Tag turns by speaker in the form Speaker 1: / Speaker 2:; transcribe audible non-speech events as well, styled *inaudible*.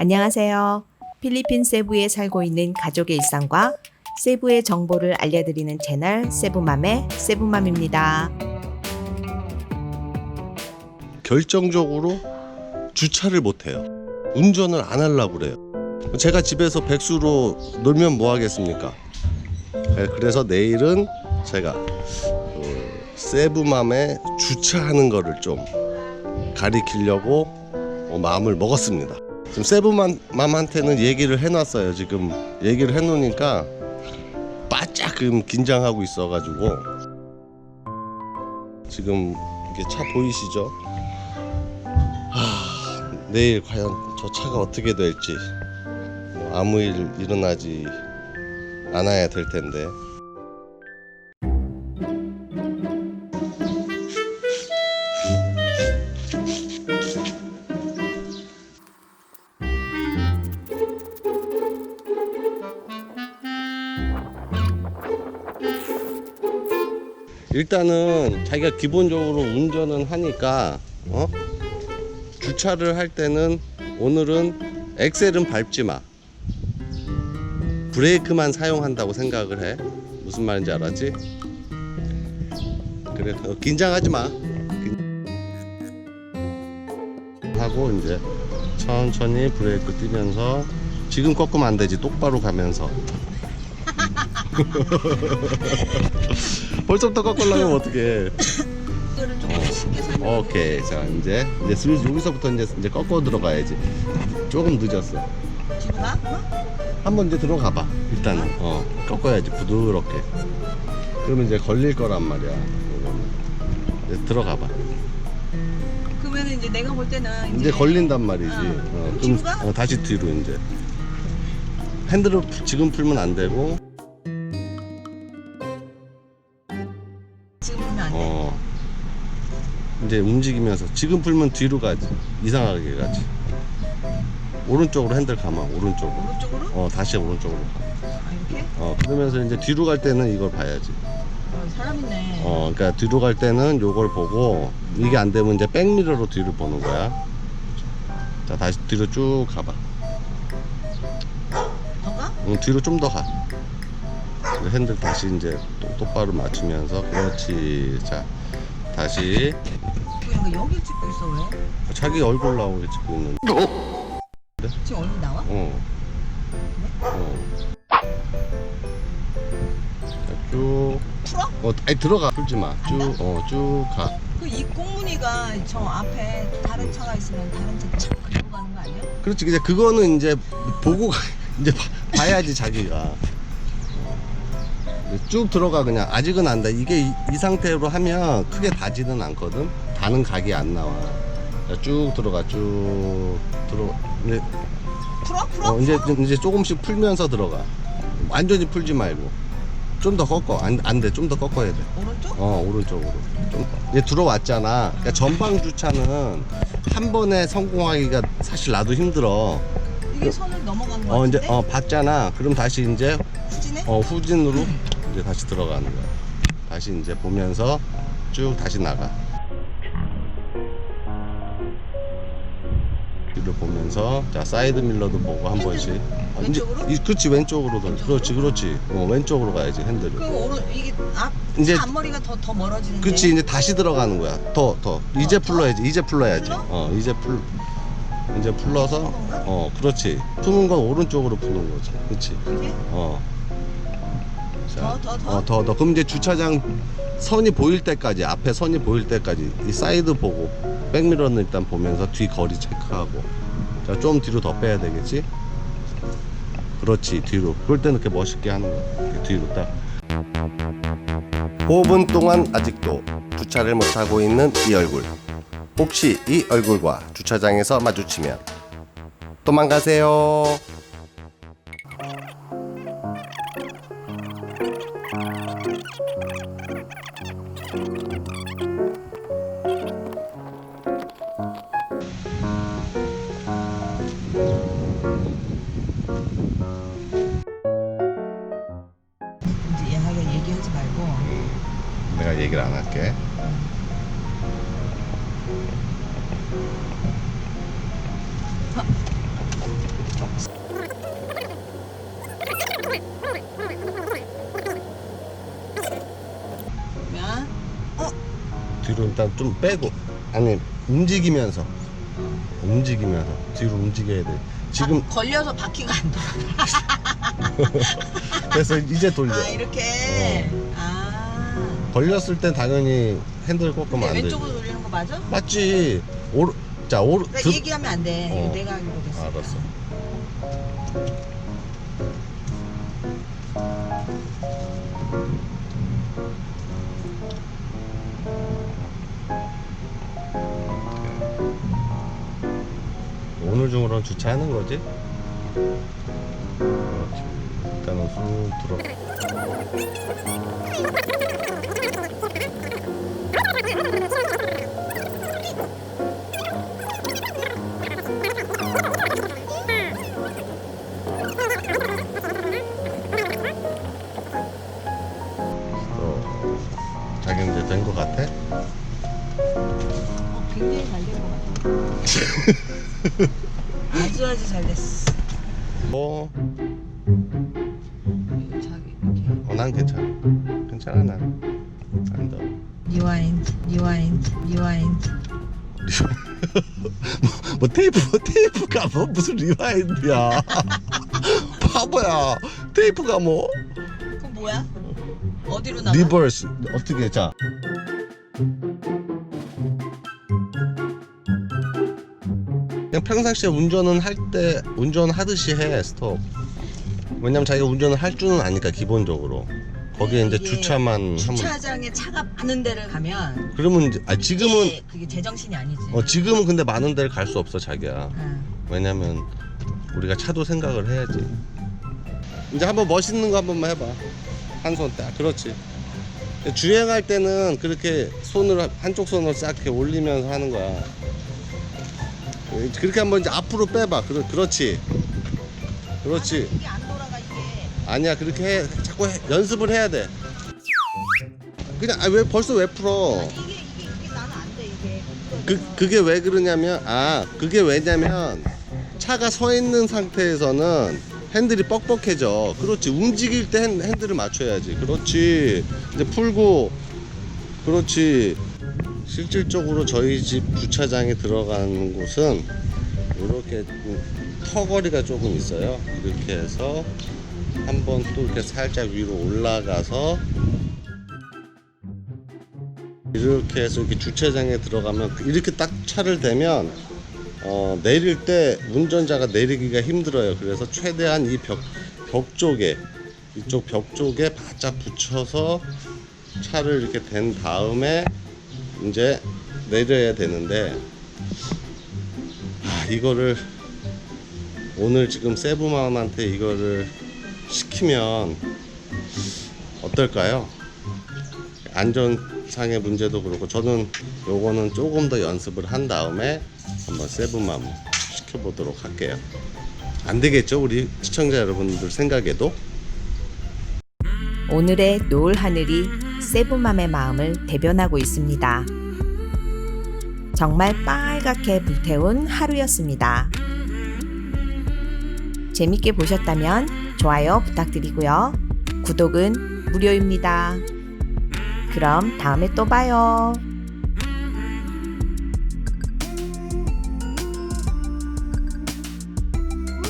Speaker 1: 안녕하세요. 필리핀 세부에 살고 있는 가족의 일상과 세부의 정보를 알려드리는 채널 세부맘의 세부맘입니다.
Speaker 2: 결정적으로 주차를 못해요. 운전을 안 하려고 그래요. 제가 집에서 백수로 놀면 뭐 하겠습니까? 네, 그래서 내일은 제가 그 세부맘에 주차하는 거를 좀 가리키려고 어, 마음을 먹었습니다. 지금 세부맘한테는 얘기를 해놨어요. 지금 얘기를 해놓으니까 바짝 지금 긴장하고 있어가지고 지금 이게 차 보이시죠? 내일 과연 저 차가 어떻게 될지 뭐 아무 일 일어나지 않아야 될 텐데 일단은 자기가 기본적으로 운전은 하니까 어? 주차를 할 때는 오늘은 엑셀은 밟지 마. 브레이크만 사용한다고 생각을 해. 무슨 말인지 알았지? 그래, 어, 긴장하지 마. 긴- 하고 이제 천천히 브레이크 뛰면서 지금 꺾으면 안 되지. 똑바로 가면서. *laughs* 벌써부터.
Speaker 3: 이거를 조금 쉽게 설명.
Speaker 2: 오케이 자 이제 이제 슬슬 여기서부터 이제 이제 꺾어 들어가야지 조금 늦었어
Speaker 3: 뒤로 가? 어?
Speaker 2: 한번 이제 들어가 봐 일단은 어 꺾어야지 부드럽게 그러면 이제 걸릴 거란 말이야. 이제 들어가 봐
Speaker 3: 그러면 이제 내가 볼 때는 이제,
Speaker 2: 걸린단 말이지
Speaker 3: 어.
Speaker 2: 어,
Speaker 3: 뒤로 가?
Speaker 2: 어, 다시 뒤로 이제 핸들을 푸- 지금 풀면 안 되고 이제 움직이면서 지금 풀면 뒤로 가지 이상하게 가지 오른쪽으로 핸들 감아 오른쪽으로
Speaker 3: 오른쪽으로?
Speaker 2: 어 다시 오른쪽으로 가.
Speaker 3: 아 이렇게?
Speaker 2: 어 그러면서 이제 뒤로 갈 때는 이걸 봐야지.
Speaker 3: 어, 사람 있네.
Speaker 2: 어 그러니까 뒤로 갈 때는 요걸 보고 이게 안 되면 이제 백미러로 뒤를 보는 거야. 자 다시 뒤로 쭉 가봐.
Speaker 3: 더 가?
Speaker 2: 응, 뒤로 좀 더 가. 그리고 핸들 다시 이제 또, 똑바로 맞추면서 그렇지. 자 다시
Speaker 3: 거 여기 찍고 있어 왜?
Speaker 2: 자기 얼굴 나오게 찍고 있는.
Speaker 3: 지금 얼굴 나와?
Speaker 2: 어. 어. 자, 쭉.
Speaker 3: 풀어?
Speaker 2: 어, 아니 들어가. 풀지 마.
Speaker 3: 안
Speaker 2: 쭉.
Speaker 3: 가?
Speaker 2: 어, 쭉 가.
Speaker 3: 그 이 꽁무니가 저 앞에 다른 차가 있으면 다른 차착 긁고 가는 거 아니야?
Speaker 2: 그렇지 이제 그거는 이제 보고 가- 이제 봐- 봐야지 자기가 쭉 들어가 그냥 아직은 안다 이게 이, 이 상태로 하면 크게 다지는 않거든 다는 각이 안 나와 자, 쭉 들어가 쭉 들어 이제,
Speaker 3: 풀어? 풀어?
Speaker 2: 어, 이제
Speaker 3: 풀어?
Speaker 2: 이제 조금씩 풀면서 들어가 완전히 풀지 말고 좀 더 꺾어 안 안 돼 좀 더 꺾어야 돼
Speaker 3: 오른쪽?
Speaker 2: 어 오른쪽으로 좀 이제 들어왔잖아 그러니까 전방 주차는 한 번에 성공하기가 사실 나도 힘들어
Speaker 3: 이게 선을 넘어간
Speaker 2: 거어 이제
Speaker 3: 같은데?
Speaker 2: 어 봤잖아 그럼 다시 이제
Speaker 3: 후진해?
Speaker 2: 어 후진으로 이제 다시 들어가는 거야 다시 이제 보면서 쭉 다시 나가 뒤를 보면서 자 사이드 밀러도 보고 한 번씩 어, 이제
Speaker 3: 왼쪽으로?
Speaker 2: 이, 그렇지 왼쪽으로 도? 그렇지 그렇지 어, 왼쪽으로 가야지 핸들을
Speaker 3: 그 오른 이게 앞
Speaker 2: 이제-
Speaker 3: 차 앞머리가 더 더 멀어지는데.
Speaker 2: 그렇지 이제 다시 들어가는 거야 더 더 이제
Speaker 3: 어, 더?
Speaker 2: 풀러야지 이제 풀러야지
Speaker 3: 풀러?
Speaker 2: 어 이제 풀 이제 풀러서? 어 그렇지 푸는 건 오른쪽으로 푸는 거지 그렇지
Speaker 3: 이게
Speaker 2: 어 자,
Speaker 3: 더, 더, 더?
Speaker 2: 어, 더, 더. 그럼 이제 주차장 선이 보일 때까지, 앞에 선이 보일 때까지, 이 사이드 보고, 백미러는 일단 보면서 뒤 거리 체크하고. 자, 좀 뒤로 더 빼야 되겠지? 그렇지, 뒤로. 그럴 때는 이렇게 멋있게 하는 거야. 뒤로 딱. 5분 동안 아직도 주차를 못하고 있는 이 얼굴. 혹시 이 얼굴과 주차장에서 마주치면 도망가세요. 얘기를 안 할게. 어? 뒤로 일단 좀 빼고. 아니 움직이면서. 움직이면서. 뒤로 움직여야 돼. 지금
Speaker 3: 바, 걸려서 바퀴가 안 돌아. *laughs*
Speaker 2: 그래서 이제 돌려.
Speaker 3: 아 이렇게. 어.
Speaker 2: 걸렸을 땐 당연히 핸들 꺾으면 안 되지
Speaker 3: 왼쪽으로 돌리는 거 맞아?
Speaker 2: 맞지 오른 자 오른
Speaker 3: 그러니까
Speaker 2: 드-
Speaker 3: 얘기하면 안 돼.
Speaker 2: 어.
Speaker 3: 이거 내가 하기로 됐어.
Speaker 2: 알았어 오늘 중으로는 주차하는 거지? 그렇지 일단은 쑥 들어 어, 자기 이제 된거 같아?
Speaker 3: 어, 굉장히 잘 된 것 같아. *laughs* 아주 아주 잘 됐어.
Speaker 2: 어, 난 괜찮아. 괜찮아 난 안다
Speaker 3: 리와인, 리와인, 리와인.
Speaker 2: 뭐, 뭐 테이프 테이프가 뭐 무슨 리와인드야. *laughs* 바보야. 테이프가 뭐?
Speaker 3: 그럼 뭐야? 어디로 나가?
Speaker 2: 리버스. 어떻게 자. 그냥 평상시에 운전은 할 때 운전하듯이 해 스톱 왜냐면 자기가 운전을 할 줄은 아니까 기본적으로. 거기에 이제
Speaker 3: 이게
Speaker 2: 주차만 하면.
Speaker 3: 주차장에 차가 많은 데를 가면
Speaker 2: 그러면 이제 아 지금은
Speaker 3: 그게 제정신이 아니지.
Speaker 2: 어 지금은 근데 많은 데를 갈 수 없어 자기야.
Speaker 3: 응.
Speaker 2: 왜냐면 우리가 차도 생각을 해야지. 이제 한번 멋있는 거 한 번만 해봐. 한 손 딱. 그렇지. 주행할 때는 그렇게 손을 한쪽 손을 싹 이렇게 올리면서 하는 거야. 그렇게 한번 이제 앞으로 빼봐. 그렇, 그렇지. 그렇지.
Speaker 3: 안 돌아가 이게.
Speaker 2: 아니야 그렇게 해. 자꾸 해- 연습을 해야 돼. 그냥 아, 왜 벌써 왜 풀어. 그, 그게 왜 그러냐면 아 그게 왜냐면 차가 서 있는 상태에서는 핸들이 뻑뻑해져. 그렇지. 움직일 때 핸, 핸들을 맞춰야지. 그렇지. 이제 풀고. 그렇지. 실질적으로 저희 집 주차장에 들어가는 곳은 이렇게 터거리가 조금 있어요. 이렇게 해서 한번 또 이렇게 살짝 위로 올라가서 이렇게 해서 이렇게 주차장에 들어가면 이렇게 딱 차를 대면 어, 내릴 때 운전자가 내리기가 힘들어요. 그래서 최대한 이 벽 벽 쪽에 이쪽 벽 쪽에 바짝 붙여서 차를 이렇게 댄 다음에 이제 내려야 되는데 아, 이거를 오늘 지금 세부맘한테 이거를 시키면 어떨까요? 안전상의 문제도 그렇고 저는 요거는 조금 더 연습을 한 다음에 한번 세부맘 시켜보도록 할게요 안 되겠죠 우리 시청자 여러분들 생각에도
Speaker 1: 오늘의 노을 하늘이 세부맘의 마음을 대변하고 있습니다. 정말 빨갛게 불태운 하루였습니다. 재밌게 보셨다면 좋아요 부탁드리고요. 구독은 무료입니다. 그럼 다음에 또 봐요.